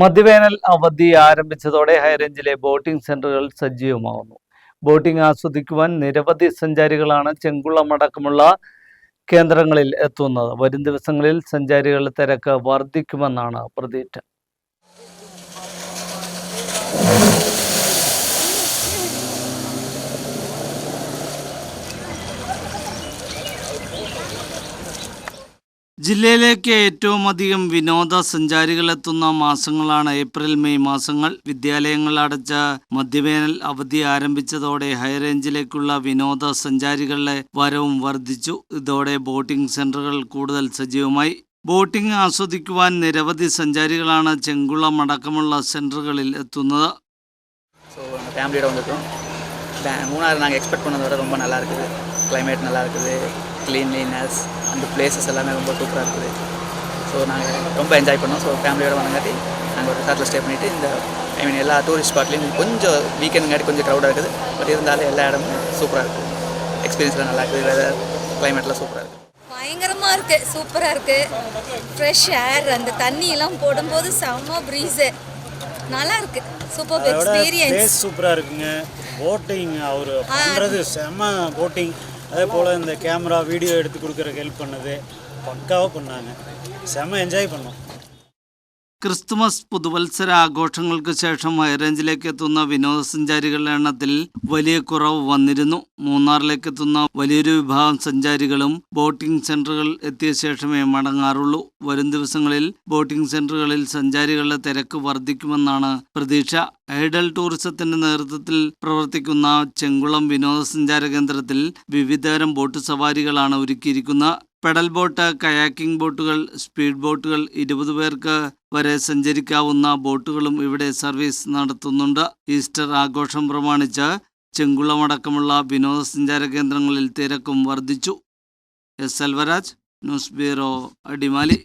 മധ്യവേനൽ അവധി ആരംഭിച്ചതോടെ ഹൈറേഞ്ചിലെ ബോട്ടിംഗ് സെന്ററുകൾ സജീവമാവുന്നു. ബോട്ടിംഗ് ആസ്വദിക്കുവാൻ നിരവധി സഞ്ചാരികളാണ് ചെങ്കുളം അടക്കമുള്ള കേന്ദ്രങ്ങളിൽ എത്തുന്നത്. വരും ദിവസങ്ങളിൽ സഞ്ചാരികളുടെ തിരക്ക് വർദ്ധിക്കുമെന്നാണ് പ്രതീക്ഷ. ജില്ലയിലേക്ക് ഏറ്റവും അധികം വിനോദസഞ്ചാരികളെത്തുന്ന മാസങ്ങളാണ് ഏപ്രിൽ മെയ് മാസങ്ങൾ. വിദ്യാലയങ്ങൾ അടച്ച മധ്യവേനൽ അവധി ആരംഭിച്ചതോടെ ഹൈറേഞ്ചിലേക്കുള്ള വിനോദസഞ്ചാരികളുടെ വരവും വർദ്ധിച്ചു. ഇതോടെ ബോട്ടിംഗ് സെന്ററുകൾ കൂടുതൽ സജീവമായി. ബോട്ടിംഗ് ആസ്വദിക്കുവാൻ നിരവധി സഞ്ചാരികളാണ് ചെങ്കുളം അടക്കമുള്ള സെന്ററുകളിൽ എത്തുന്നത്. மூணாறு நாங்கள் எக்ஸ்பெக்ட் பண்ணதை விட ரொம்ப நல்லா இருக்குது. கிளைமேட் நல்லா இருக்குது. க்ளீன்லினஸ் அந்த பிளேசஸ் எல்லாமே ரொம்ப சூப்பராக இருக்குது. ஸோ நாங்கள் ரொம்ப என்ஜாய் பண்ணோம். ஸோ ஃபேமிலியோட வந்தங்காட்டி நாங்கள் ஒரு ரிசார்ட்டில் ஸ்டே பண்ணிவிட்டு இந்த ஐ மீன் எல்லா டூரிஸ்ட் ஸ்பாட்லேயும் கொஞ்சம் வீக்கெண்டுங்காட்டி கொஞ்சம் க்ரௌடாக இருக்குது. பட் இருந்தாலும் எல்லா இடமும் சூப்பராக இருக்குது. எக்ஸ்பீரியன்ஸ்லாம் நல்லா இருக்குது. வெதர் கிளைமேட்லாம் சூப்பராக இருக்குது. பயங்கரமாக இருக்குது சூப்பராக இருக்குது ஃப்ரெஷ் ஏர் அந்த தண்ணியெல்லாம் போடும்போது செம்ம ப்ரீஸு நல்லா இருக்கு சூப்பர் எக்ஸ்பீரியன்ஸ் பிளேஸ் சூப்பராக இருக்குங்க. போட்டிங் அவர் பண்ணுறது செம்ம போட்டிங் அதே போல் இந்த கேமரா வீடியோ எடுத்து கொடுக்குறக்கு ஹெல்ப் பண்ணது. பக்காவாக பண்ணாங்க. செம்ம என்ஜாய் பண்ணோம். ക്രിസ്തുമസ് പുതുവത്സര ആഘോഷങ്ങൾക്ക് ശേഷം ഹൈറേഞ്ചിലേക്ക് എത്തുന്ന വിനോദസഞ്ചാരികളുടെ എണ്ണത്തിൽ വലിയ കുറവ് വന്നിരുന്നു. മൂന്നാറിലേക്ക് എത്തുന്ന വലിയൊരു വിഭാഗം സഞ്ചാരികളും ബോട്ടിംഗ് സെന്ററുകൾ എത്തിയ ശേഷമേ മടങ്ങാറുള്ളൂ. വരും ദിവസങ്ങളിൽ ബോട്ടിംഗ് സെന്ററുകളിൽ സഞ്ചാരികളുടെ തിരക്ക് വർദ്ധിക്കുമെന്നാണ് പ്രതീക്ഷ. ഐഡൽ ടൂറിസത്തിന്റെ നേതൃത്വത്തിൽ പ്രവർത്തിക്കുന്ന ചെങ്കുളം വിനോദസഞ്ചാര കേന്ദ്രത്തിൽ വിവിധതരം ബോട്ട് സവാരികളാണ് ഒരുക്കിയിരിക്കുന്നത്. പെഡൽ ബോട്ട് കയാക്കിംഗ് ബോട്ടുകൾ സ്പീഡ് ബോട്ടുകൾ ഇരുപത് പേർക്ക് വരെ സഞ്ചരിക്കാവുന്ന ബോട്ടുകളും ഇവിടെ സർവീസ് നടത്തുന്നുണ്ട്. ഈസ്റ്റർ ആഘോഷം പ്രമാണിച്ച് ചെങ്കുളമടക്കമുള്ള വിനോദസഞ്ചാര കേന്ദ്രങ്ങളിൽ തിരക്കും വർദ്ധിച്ചു. S. Selvaraj news bureau Adimali.